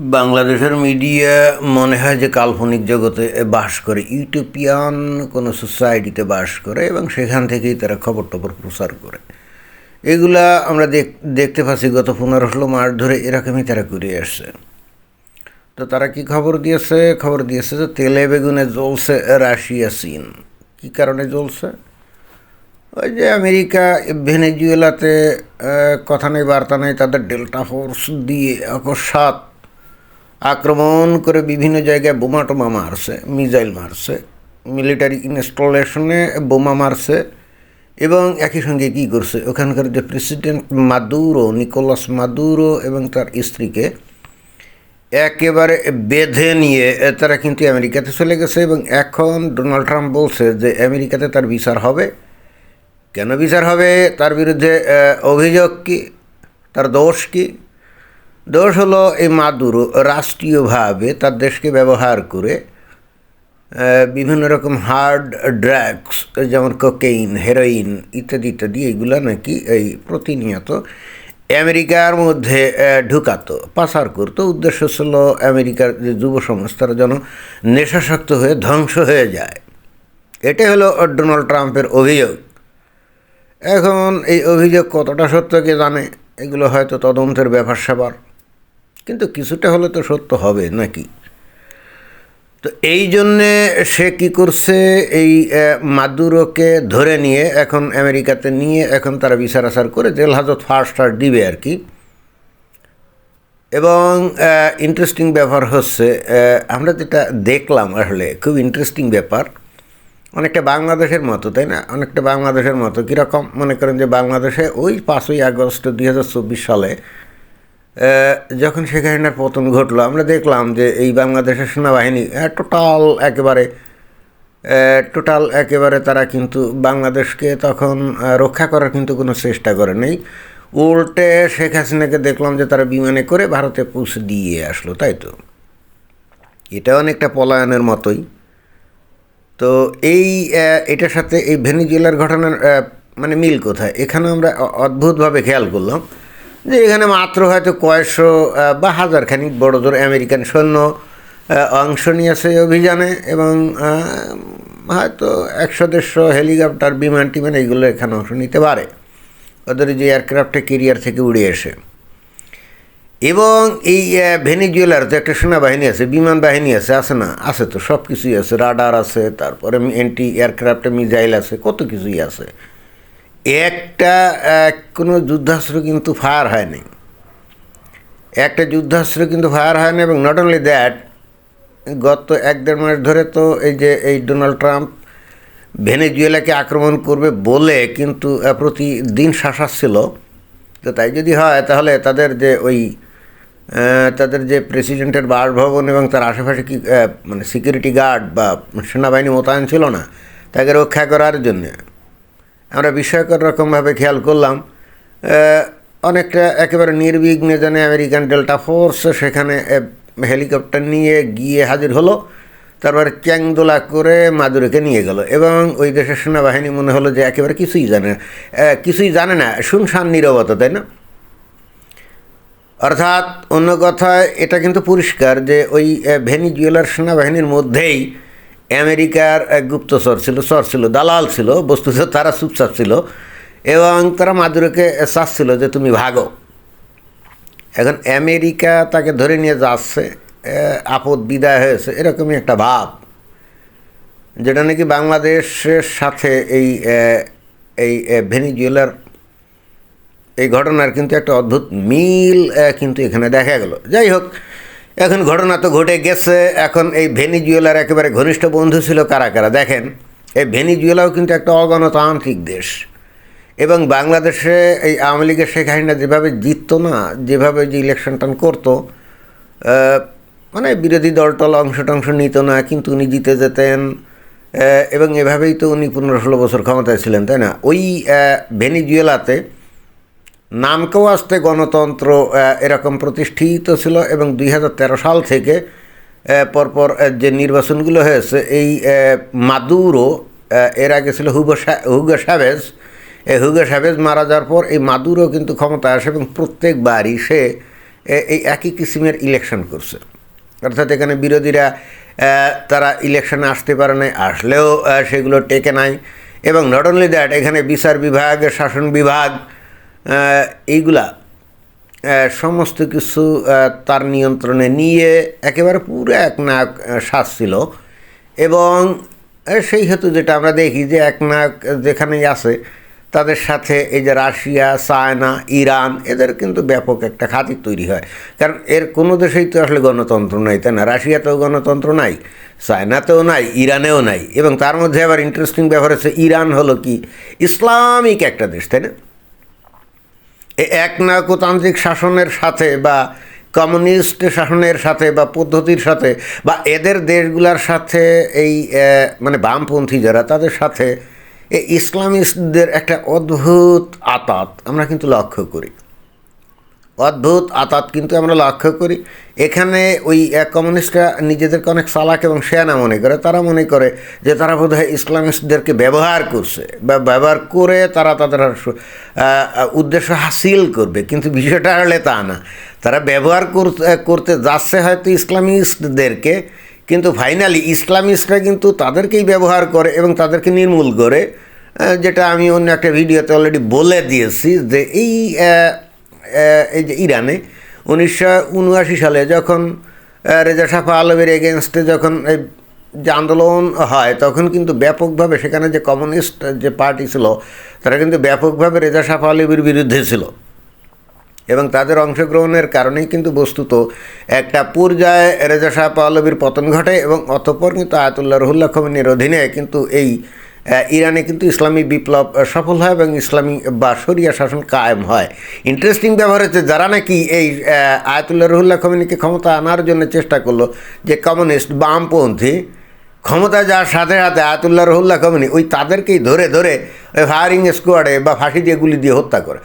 বাংলাদেশের মিডিয়া মনে হয় যে কাল্পনিক জগতে বাস করে, ইউটোপিয়ান কোনো সোসাইটিতে বাস করে এবং সেখান থেকেই তারা খবর টবর প্রচার করে। এগুলা আমরা দেখ, দেখতে পাচ্ছি গত পনেরো ষোলো মাস ধরে এরকমই তারা করে আসছে। তো তারা কি খবর দিয়েছে? খবর দিয়েছে যে তেলে বেগুনে জ্বলছে রাশিয়া, চীন। কী কারণে জ্বলছে? ওই যে আমেরিকা, ভেনেজুয়েলাতে কথা নেই, বার্তা নেই, তাদের ডেল্টা ফোর্স দিয়ে অকস্মাৎ আক্রমণ করে বিভিন্ন জায়গায় বোমা টোমা মারছে, মিসাইল মারছে, মিলিটারি ইনস্টলেশনে বোমা মারছে এবং একই সঙ্গে কী করছে? ওখানকার যে প্রেসিডেন্ট মাদুরো, নিকোলাস মাদুরো এবং তার স্ত্রীকে একেবারে বেঁধে নিয়ে তারা কিন্তু আমেরিকাতে চলে গেছে এবং এখন ডোনাল্ড ট্রাম্প বলছে যে আমেরিকাতে তার বিচার হবে। কেন বিচার হবে? তার বিরুদ্ধে অভিযোগ কি? তার দোষ কি? দোষ হলো এই মাদুরো রাষ্ট্রীয়ভাবে তার দেশকে ব্যবহার করে বিভিন্ন রকম হার্ড ড্রাগস, যেমন কোকেইন, হেরোইন ইত্যাদি ইত্যাদি এইগুলো নাকি এই প্রতিনিয়ত আমেরিকার মধ্যে ঢুকাতো, পাচার করতো। উদ্দেশ্য ছিল আমেরিকার যে যুব তারা যেন নেশাসক্ত হয়ে ধ্বংস হয়ে যায়। এটাই হলো ডোনাল্ড ট্রাম্পের অভিযোগ। এখন এই অভিযোগ কতটা সত্য কে জানে? এগুলো হয়তো তদন্তের ব্যাপার স্যাপার কিন্তু কিছুটা হলে তো সত্য হবে নাকি? তো এই জন্যে সে কি করছে? এই মাদুরোকে ধরে নিয়ে এখন আমেরিকাতে নিয়ে এখন তারা বিচার আচার করে জেল হাজত ফার্স্ট আর দিবে আর কি। এবং ইন্টারেস্টিং ব্যাপার হচ্ছে আমরা যেটা দেখলাম আসলে, খুব ইন্টারেস্টিং ব্যাপার, অনেকটা বাংলাদেশের মতো, তাই না? অনেকটা বাংলাদেশের মতো। কীরকম? মনে করেন যে বাংলাদেশে ওই পাঁচই আগস্ট দুই হাজার চব্বিশ সালে যখন শেখ হাসিনার পতন ঘটলো, আমরা দেখলাম যে এই বাংলাদেশের সেনাবাহিনী টোটাল একেবারে টোটাল একেবারে তারা কিন্তু বাংলাদেশকে তখন রক্ষা করার কিন্তু কোনো চেষ্টা করে নেই। উল্টে শেখ হাসিনাকে দেখলাম যে তারা বিমানে করে ভারতে পৌঁছে দিয়ে আসলো, তাই তো? এটা অনেকটা পলায়নের মতোই। তো এই এটার সাথে এই ভেনিজুয়েলার ঘটনার মানে মিল কোথায়? এখানে আমরা অদ্ভুতভাবে খেয়াল করলাম। যে এখানে মাত্র হয়তো কয়েকশো বা হাজার খানিক বড় জোর আমেরিকান সৈন্য অংশ নিয়েছে অভিযানে এবং হয়তো একশো, দেড়শো হেলিকপ্টার, বিমান টিমান এইগুলো এখানে অংশ নিতে পারে। ওদের যে এয়ারক্রাফটে কেরিয়ার থেকে উড়ে এসে। এবং এই ভেনিজুয়েলার যে একটা সেনাবাহিনী আছে, বিমান বাহিনী আছে আছে না? আছে তো সব কিছুই আছে। রাডার আছে, তারপরে অ্যান্টি এয়ারক্রাফটে মিজাইল আছে, কত কিছুই আছে। একটা কোনো যুদ্ধাস্ত্র কিন্তু ফায়ার হয়নি। একটা যুদ্ধাস্ত্র কিন্তু ফায়ার হয়নি এবং নট অনলি দ্যাট গত এক দেড় মাস ধরে তো এই যে, এই ডোনাল্ড ট্রাম্প ভেনেজুয়েলাকে আক্রমণ করবে বলে কিন্তু প্রতিদিন শাসাচ্ছিল তো তাই যদি হয় তাহলে তাদের যে ওই তাদের যে প্রেসিডেন্টের বাসভবন এবং তার আশেপাশে কি মানে সিকিউরিটি গার্ড বা সেনাবাহিনী মোতায়েন ছিল না, তাকে রক্ষা করার জন্যে। আমরা বিস্ময়কর রকমভাবে খেয়াল করলাম অনেকটা একেবারে নির্বিঘ্নে যেন আমেরিকান ডেল্টা ফোর্স সেখানে হেলিকপ্টার নিয়ে গিয়ে হাজির হলো, তারপরে চ্যাংদোলা করে মাদুরেকে নিয়ে গেল এবং ওই দেশের সেনাবাহিনী মনে হলো যে একেবারে কিছুই জানে না কিছুই জানে না, শুনশান নীরবতা, তাই না? অর্থাৎ অন্য কথায় এটা কিন্তু পরিষ্কার যে ওই ভেনিজুয়েলার সেনাবাহিনীর মধ্যেই আমেরিকার এক গুপ্তচর ছিল চর ছিল, দালাল ছিল, বস্তুত তারা চুপচাপ ছিল এবং তারা মাদুরকে চাচ্ছিল যে তুমি ভাগো। এখন আমেরিকা তাকে ধরে নিয়ে যাচ্ছে আপদ বিদায় হয়েছে, এরকমই একটা ভাব, যেটা নাকি বাংলাদেশের সাথে এই এই ভেনিজুয়েলার এই ঘটনার কিন্তু একটা অদ্ভুত মিল কিন্তু এখানে দেখা গেল। যাই হোক এখন ঘটনা তো ঘটে গেছে, এখন এই ভেনিজুয়েলার একেবারে ঘনিষ্ঠ বন্ধু ছিল কারা কারা? দেখেন, এই ভেনিজুয়েলাও কিন্তু একটা অগণতান্ত্রিক দেশ। এবং বাংলাদেশে এই আওয়ামী লীগের শেখ হাসিনা যেভাবে জিততো না, যেভাবে যে ইলেকশন টান করতো মানে বিরোধী দল টল অংশ টংশ নিত না, কিন্তু উনি জিতে যেতেন এবং এভাবেই তো উনি পনেরো ষোলো বছর ক্ষমতায় ছিলেন, তাই না? ওই ভেনিজুয়েলাতে নামকেও আসতে গণতন্ত্র এরকম প্রতিষ্ঠিত ছিল এবং দুই হাজার তেরো সাল থেকে পরপর যে নির্বাচনগুলো হয়েছে, এই মাদুরো এর আগে ছিল হুগো হুগো সাভেজ। এই হুগো সাভেজ মারা যাওয়ার পর এই মাদুরো কিন্তু ক্ষমতায় আসে এবং প্রত্যেকবারই সে এই একই কিসিমের ইলেকশন করছে। অর্থাৎ এখানে বিরোধীরা তারা ইলেকশনে আসতে পারে নাই, আসলেও সেগুলো টেকে নাই। এবং নট অনলি দ্যাট এখানে বিচার বিভাগ, শাসন বিভাগ এইগুলা সমস্ত কিছু তার নিয়ন্ত্রণে নিয়ে একেবারে পুরো এক নাক সাজছিল। এবং সেই হেতু যেটা আমরা দেখি যে এক নাক যেখানেই আছে, তাদের সাথে এই যে রাশিয়া, চায়না, ইরান, এদের কিন্তু ব্যাপক একটা খাতির তৈরি হয়। কারণ এর কোনো দেশেই তো আসলে গণতন্ত্র নাই, তাই না? রাশিয়াতেও গণতন্ত্র নাই, চায়নাতেও নাই, ইরানেও নাই। এবং তার মধ্যে আবার ইন্টারেস্টিং ব্যাপার হচ্ছে, ইরান হলো কি? ইসলামিক একটা দেশ, তাই না? এই একনায়কতান্ত্রিক শাসনের সাথে বা কমিউনিস্ট শাসনের সাথে বা পদ্ধতির সাথে বা এদের দেশগুলোর সাথে এই মানে বামপন্থী যারা, তাদের সাথে এই ইসলামিস্টদের একটা অদ্ভুত আপাত আমরা কিন্তু লক্ষ্য করি। অদ্ভুত আতাত কিন্তু আমরা লক্ষ্য করি। এখানে ওই কমিউনিস্টরা নিজেদেরকে অনেক চালাক এবং শেয়ানা মনে করে। তারা মনে করে যে তারা বোধহয় ইসলামিস্টদেরকে ব্যবহার করছে। বা ব্যবহার করে তারা তাদের উদ্দেশ্য হাসিল করবে। কিন্তু বিষয়টা হলে তা না। তারা ব্যবহার করতে যাচ্ছে হয়তো ইসলামিস্টদেরকে, কিন্তু ফাইনালি ইসলামিস্টরা কিন্তু তাদেরকেই ব্যবহার করে এবং তাদেরকে নির্মূল করে। যেটা আমি অন্য একটা ভিডিওতে অলরেডি বলে দিয়েছি যে এই এই যে ইরানে, উনিশশো উনআশি সালে যখন রেজা সাফা আলমের এগেনস্টে যখন এই যে আন্দোলন হয়, তখন কিন্তু ব্যাপকভাবে সেখানে যে কমিউনিস্ট যে পার্টি ছিল, তারা কিন্তু ব্যাপকভাবে রেজা সাফা আলমের বিরুদ্ধে ছিল। এবং তাদের অংশগ্রহণের কারণেই কিন্তু বস্তুত একটা পর্যায়ে রেজা শাহ পাহলবির পতন ঘটে এবং অতঃপর কিন্তু আয়াতুল্লাহ রহুল্লাহ খমিনের অধীনে কিন্তু এই ইরানে কিন্তু ইসলামী বিপ্লব সফল হয় এবং ইসলামী বা শরিয়া শাসন কায়েম হয়। ইন্টারেস্টিং ব্যাপার হচ্ছে, যারা নাকি এই আয়াতুল্লাহ রহুল্লাহ খমিনীকে ক্ষমতা আনার জন্য চেষ্টা করল, যে কমিউনিস্ট বামপন্থী ক্ষমতা যাওয়ার সাথে সাথে আয়াতুল্লাহ রহুল্লাহ কমিনি ওই তাদেরকেই ধরে ধরে ওই ফায়ারিং স্কোয়াডে বা ফাঁসি দিয়ে গুলি দিয়ে হত্যা করে।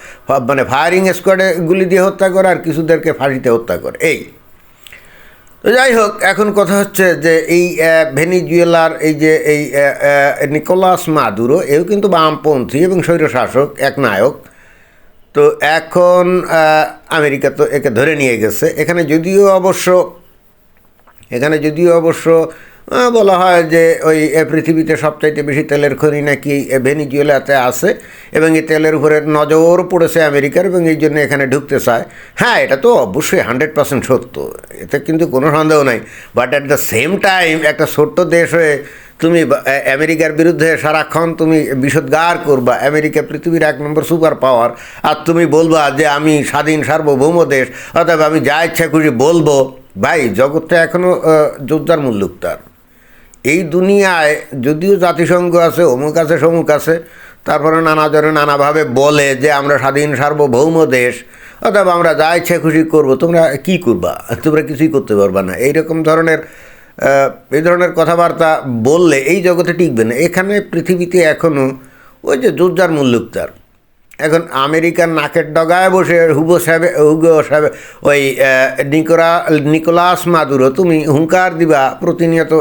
মানে ফায়ারিং স্কোয়াডে গুলি দিয়ে হত্যা করে আর কিছুদেরকে ফাঁসিতে হত্যা করে। এই। যাই হোক, এখন কথা হচ্ছে যে এই ভেনিজুয়েলার এই যে এই নিকোলাস মাদুরো, এও কিন্তু বামপন্থী এবং স্বৈরশাসক, এক নায়ক। তো এখন আমেরিকা তো একে ধরে নিয়ে গেছে। এখানে যদিও অবশ্য, এখানে যদিও অবশ্য বলা হয় যে ওই পৃথিবীতে সবচাইতে বেশি তেলের খনি নাকি ভেনিজুয়েলাতে আছে এবং এই তেলের উপরে নজর পড়েছে আমেরিকার এবং এই জন্য এখানে ঢুকতে চায়। হ্যাঁ এটা তো অবশ্যই হান্ড্রেড পার্সেন্ট সত্য। এতে কিন্তু কোনো সন্দেহ নাই। But at the same time একটা ছোট্ট দেশ হয়ে তুমি আমেরিকার বিরুদ্ধে সারাক্ষণ তুমি বিষোদ্গার করবা, আমেরিকা পৃথিবীর এক নম্বর সুপার পাওয়ার। আর তুমি বলবা যে আমি স্বাধীন সার্বভৌম দেশ, অথবা আমি যা ইচ্ছা খুশি বলব। ভাই, জগৎটা এখনও যোদ্ধার মুল্লুক তার। এই দুনিয়ায় যদিও জাতিসংঘ আছে, অমুক আছে, সমুক আছে, তারপরে নানা জনে নানাভাবে বলে যে আমরা স্বাধীন, সার্বভৌম দেশ, অথবা আমরা যা ইচ্ছা খুশি করব, তোমরা কি করবা? তোমরা কিছুই করতে পারবা না। এইরকম ধরনের এই ধরনের কথাবার্তা বললে এই জগতে টিকবে না। এখানে পৃথিবীতে এখনও ওই যে যোদ্ধার মুল্লুক তার। এখন আমেরিকার নাকের ডগায় বসে হুগো সাহেব হুগো সাহেব, ওই নিকোরা, নিকোলাস মাদুরো, তুমি হুঙ্কার দিবা প্রতিনিয়ত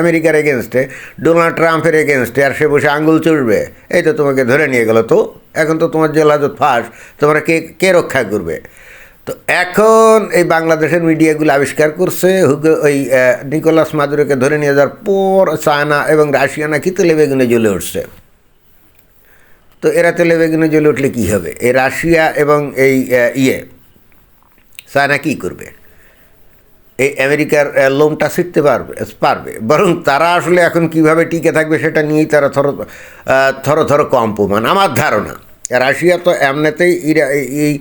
আমেরিকার এগেনস্টে ডোনাল্ড ট্রাম্পের এগেনস্টে আর সে বসে আঙ্গুল চড়বে এই তো তোমাকে ধরে নিয়ে গেল। তো, এখন তো তোমার জেলাজত ফাঁস, তোমরা কে কে রক্ষা করবে? তো এখন এই বাংলাদেশের মিডিয়াগুলো আবিষ্কার করছে, হুগো, ওই নিকোলাস মাদুরোকে ধরে নিয়ে যাওয়ার পর চায়না এবং রাশিয়া নাকি তেলে বেগুনে জ্বলে উঠছে। তো এরা তেলে বেগুনে জ্বলে উঠলে কী হবে? এ রাশিয়া এবং এই ইয়ে চায়না কী করবে? এই আমেরিকার লোমটা ছিটতে পারবে পারবে। বরং তারা আসলে এখন কীভাবে টিকে থাকবে সেটা নিয়েই তারা থর থর থর কম্পমান আমার ধারণা রাশিয়া তো এমনিতেই ইরা এই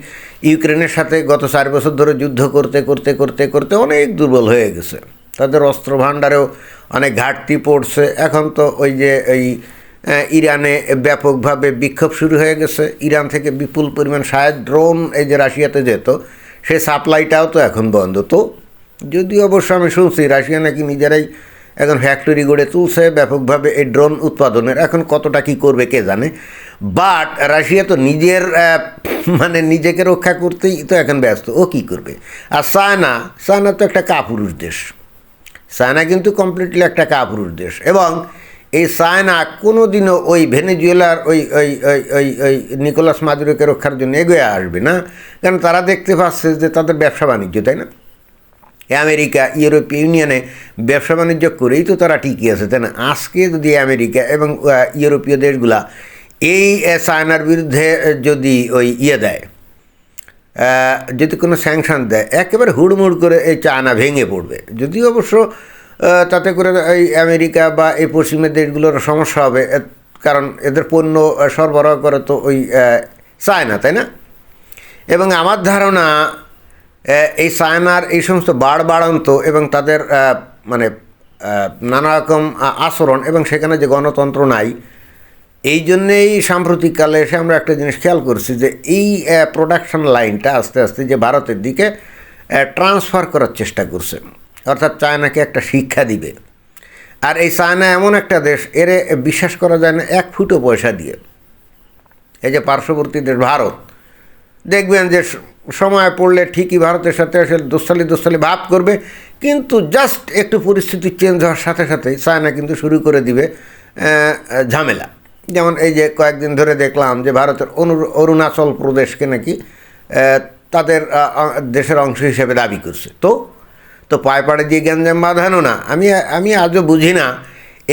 ইউক্রেনের সাথে গত চার বছর ধরে যুদ্ধ করতে করতে করতে করতে অনেক দুর্বল হয়ে গেছে। তাদের অস্ত্র ভাণ্ডারেও অনেক ঘাটতি পড়ছে। এখন তো ওই যে আহ, ইরানে ব্যাপকভাবে বিক্ষোভ শুরু হয়ে গেছে। ইরান থেকে বিপুল পরিমাণ সাহায্য ড্রোন এই যে রাশিয়াতে যেত, সে সাপ্লাইটাও তো এখন বন্ধ। তো যদিও অবশ্য আমি শুনছি, রাশিয়া নাকি নিজেরাই এখন ফ্যাক্টরি গড়ে তুলছে ব্যাপকভাবে এই ড্রোন উৎপাদনের। এখন কতটা কি করবে কে জানে। বাট রাশিয়া তো নিজের মানে নিজেকে রক্ষা করতেই তো এখন ব্যস্ত। ও কি করবে? আর সায়না সায়না তো একটা কাপুরুষ দেশ। সায়না কিন্তু কমপ্লিটলি একটা কাপুরুষ দেশ। এবং এই চায়না কোনো দিনও ওই ভেনেজুয়েলার ওই ওই ওই ওই ওই নিকোলাস মাদুরোকে রক্ষার জন্য এগিয়ে আসবে না। কারণ তারা দেখতে পাচ্ছে যে তাদের ব্যবসা বাণিজ্য, তাই না? আমেরিকা, ইউরোপীয় ইউনিয়নে ব্যবসা বাণিজ্য করেই তো তারা টিকে আছে, তাই না? আজকে যদি আমেরিকা এবং ইউরোপীয় দেশগুলা এই চায়নার বিরুদ্ধে যদি ওই ইয়ে দেয় যদি কোনো স্যাংশন দেয়, একেবারে হুড়মুড় করে এই চায়না ভেঙে পড়বে। যদিও অবশ্য তাতে করে এই আমেরিকা বা এই পশ্চিমের দেশগুলোর সমস্যা হবে কারণ এদের পণ্য সরবরাহ করে তো ওই চায়না, তাই না? এবং আমার ধারণা এই চায়নার এই সমস্ত বাড় বাড়ন্ত এবং তাদের মানে নানা রকম আচরণ এবং সেখানে যে গণতন্ত্র নাই, এই জন্যেই সাম্প্রতিককালে এসে আমরা একটা জিনিস খেয়াল করছি যে এই প্রোডাকশন লাইনটা আস্তে আস্তে যে ভারতের দিকে ট্রান্সফার করার চেষ্টা করছে। অর্থাৎ চায়নাকে একটা শিক্ষা দিবে। আর এই চায়না এমন একটা দেশ, এরে বিশ্বাস করা যায় না, এক ফুটো পয়সা দিয়ে। এই যে পার্শ্ববর্তী দেশ ভারত, দেখবেন যে সময় পড়লে ঠিকই ভারতের সাথে এসে দোস্তালি দোস্তালি ভাব করবে, কিন্তু জাস্ট একটু পরিস্থিতি চেঞ্জ হওয়ার সাথে সাথে চায়না কিন্তু শুরু করে দিবে ঝামেলা। যেমন এই যে কয়েকদিন ধরে দেখলাম যে ভারতের অরুণাচল প্রদেশকে নাকি তাদের দেশের অংশ হিসেবে দাবি করছে। তো তো পায়ে পাড়ে দিয়ে গ্যাঞ্জাম বাঁধানো না। আমি আমি আজও বুঝি না,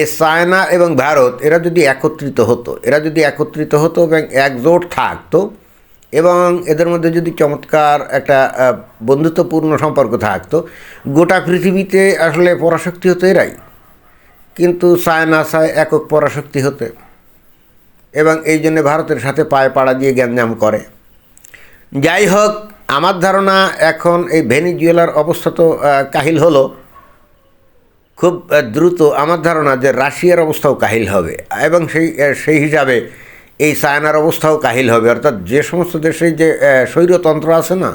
এ চায়না এবং ভারত, এরা যদি একত্রিত হতো, এরা যদি একত্রিত হতো এবং একজোট থাকতো এবং এদের মধ্যে যদি চমৎকার একটা বন্ধুত্বপূর্ণ সম্পর্ক থাকতো, গোটা পৃথিবীতে আসলে পরাশক্তি হতো এরাই। কিন্তু চায়না চায় একক পরাশক্তি হতে এবং এই জন্য ভারতের সাথে পায়ে পাড়া দিয়ে গ্যাঞ্জাম করে। যাই হোক আমার ধারণা এখন এই ভেনিজুয়েলার অবস্থা তো কাহিল হলো। খুব দ্রুত আমার ধারণা যে রাশিয়ার অবস্থাও কাহিল হবে এবং সেই সেই হিসাবে এই চায়নার অবস্থাও কাহিল হবে। অর্থাৎ যে সমস্ত দেশে যে স্বৈরতন্ত্র আছে না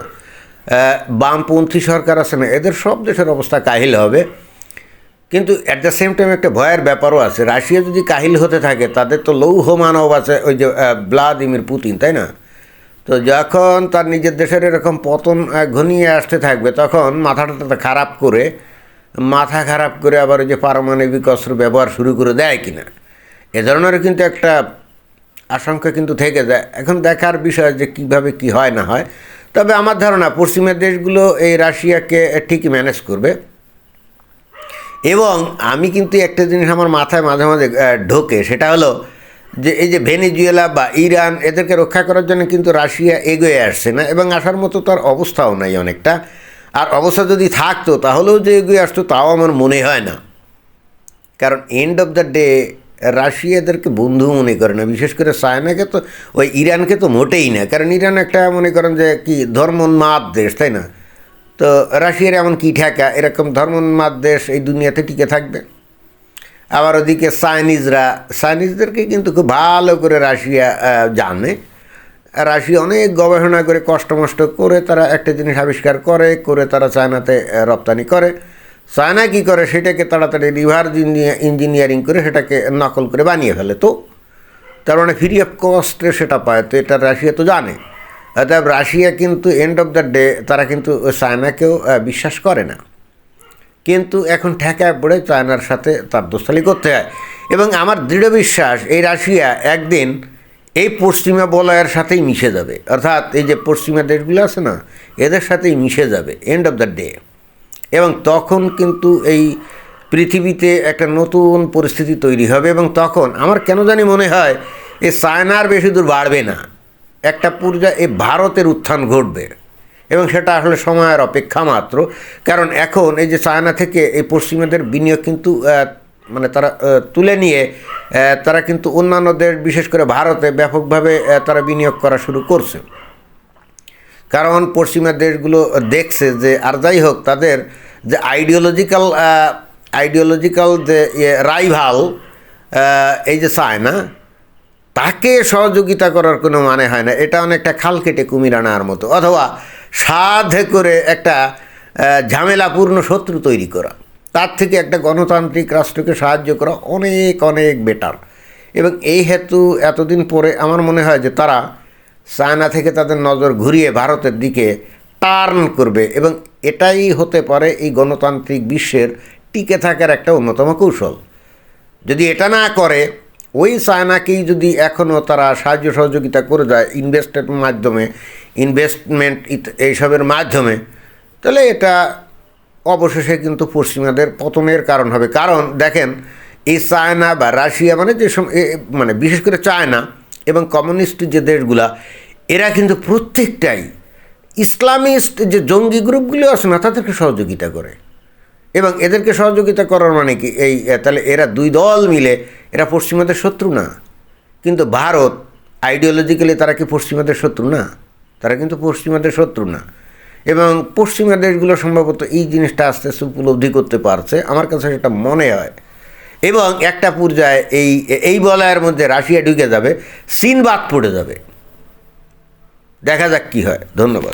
বামপন্থী সরকার আছে না এদের সব দেশের অবস্থা কাহিল হবে। কিন্তু অ্যাট দ্য সেম টাইম একটা ভয়ের ব্যাপারও আছে। রাশিয়া যদি কাহিল হতে থাকে তাদের তো লৌহ মানব আছে ওই যে আহ, ভ্লাদিমির পুতিন তাই না? তো যখন তার নিজের দেশের এরকম পতন ঘনিয়ে আসতে থাকবে, তখন মাথাটা খারাপ করে, মাথা খারাপ করে আবার ওই যে পারমাণবিক অস্ত্র ব্যবহার শুরু করে দেয় কিনা? এ ধরনের কিন্তু একটা আশঙ্কা কিন্তু থেকে যায়। এখন দেখার বিষয় যে কীভাবে কি হয় না হয়। তবে আমার ধারণা, পশ্চিমের দেশগুলো এই রাশিয়াকে ঠিকই ম্যানেজ করবে। এবং আমি কিন্তু একটা জিনিস আমার মাথায় মাঝে মাঝে ঢোকে, সেটা হলো যে এই যে ভেনিজুয়েলা বা ইরান এদেরকে রক্ষা করার জন্য কিন্তু রাশিয়া এগিয়ে আসছে না এবং আসার মতো তার অবস্থাও নাই অনেকটা। আর অবস্থা যদি থাকতো, তাহলেও যে এগিয়ে আসতো তাও আমার মনে হয় না। কারণ end of the day Russia এদেরকে বন্ধু মনে করে না। বিশেষ করে চায়নাকে তো, ওই ইরানকে তো মোটেই না। কারণ ইরান একটা মনে করেন যে কি ধর্মোন্মাদ দেশ, তাই না? তো রাশিয়ার এমন কি ঠেকা? এরকম ধর্মোন্মাদ দেশ এই দুনিয়াতে টিকে থাকবে। আবার ওদিকে চাইনিজরা, চাইনিজদেরকে কিন্তু খুব ভালো করে রাশিয়া জানে। রাশিয়া অনেক গবেষণা করে কষ্টমষ্ট করে তারা একটা জিনিস আবিষ্কার করে করে তারা চায়নাতে রপ্তানি করে। চায়না কী করে? সেটাকে তাড়াতাড়ি রিভার্স ইঞ্জিনিয়ারিং করে সেটাকে নকল করে বানিয়ে ফেলে তো। তার মানে ফ্রি অফ কস্টে সেটা পায়, তো এটা রাশিয়া তো জানে। অর্থাৎ রাশিয়া কিন্তু এন্ড অফ দ্য ডে তারা কিন্তু চায়নাকেও বিশ্বাস করে না। কিন্তু এখন ঠেকায় পড়ে চায়নার সাথে তার দোস্তালি করতে হয়। এবং আমার দৃঢ় বিশ্বাস, এই রাশিয়া একদিন এই পশ্চিমা বলয়ের সাথেই মিশে যাবে। অর্থাৎ এই যে পশ্চিমা দেশগুলো আছে না, এদের সাথেই মিশে যাবে এন্ড অফ দ্য ডে এবং তখন কিন্তু এই পৃথিবীতে একটা নতুন পরিস্থিতি তৈরি হবে এবং তখন আমার কেন জানি মনে হয়, এ চায়নার বেশি দূর বাড়বে না। একটা পর্যায়ে, এ ভারতের উত্থান ঘটবে। এবং সেটা আসলে সময়ের অপেক্ষা মাত্র। কারণ এখন এই যে চায়না থেকে এই পশ্চিমাদের বিনিয়োগ কিন্তু মানে তারা তুলে নিয়ে তারা কিন্তু অন্যান্য দেশ, বিশেষ করে ভারতে ব্যাপকভাবে তারা বিনিয়োগ করা শুরু করছে। কারণ পশ্চিমা দেশগুলো দেখছে যে, আর যাই হোক, তাদের যে আইডিওলজিক্যাল আইডিওলজিক্যাল যে রাইভাল এই যে চায়না, তাকে সহযোগিতা করার কোনো মানে হয় না। এটা অনেকটা খাল কেটে কুমির আনার মতো। অথবা সাধে করে একটা ঝামেলাপূর্ণ শত্রু তৈরি করা। তার থেকে একটা গণতান্ত্রিক রাষ্ট্রকে সাহায্য করা অনেক অনেক বেটার এবং এই হেতু এতদিন পরে আমার মনে হয় যে তারা চায়না থেকে তাদের নজর ঘুরিয়ে ভারতের দিকে টার্ন করবে এবং এটাই হতে পারে এই গণতান্ত্রিক বিশ্বের টিকে থাকার একটা অন্যতম কৌশল। যদি এটা না করে ওই চায়নাকেই যদি এখনও তারা সাহায্য সহযোগিতা করে যায় ইনভেস্টের মাধ্যমে ইনভেস্টমেন্ট এইসবের মাধ্যমে, তাহলে এটা অবশেষে কিন্তু পশ্চিমাদের পতনের কারণ হবে। কারণ দেখেন, এই চায়না বা রাশিয়া মানে যে মানে বিশেষ করে চায়না এবং কমিউনিস্ট যে দেশগুলা, এরা কিন্তু প্রত্যেকটাই ইসলামিস্ট যে জঙ্গি গ্রুপগুলো আছে না, তাদেরকে সহযোগিতা করে। এবং এদেরকে সহযোগিতা করার মানে কি? এই তাহলে এরা দুই দল মিলে এরা পশ্চিমাদের শত্রু না। কিন্তু ভারত আইডিওলজিক্যালি তারা কি পশ্চিমাদের শত্রু না? তারা কিন্তু পশ্চিমাদের শত্রু না। এবং পশ্চিমা দেশগুলো সম্ভবত এই জিনিসটা আস্তে আস্তে উপলব্ধি করতে পারছে। আমার কাছে সেটা মনে হয়। এবং একটা পর্যায়ে এই এই বলয়ের মধ্যে রাশিয়া ঢুকে যাবে চীন বাদ পড়ে যাবে। দেখা যাক কী হয়। ধন্যবাদ।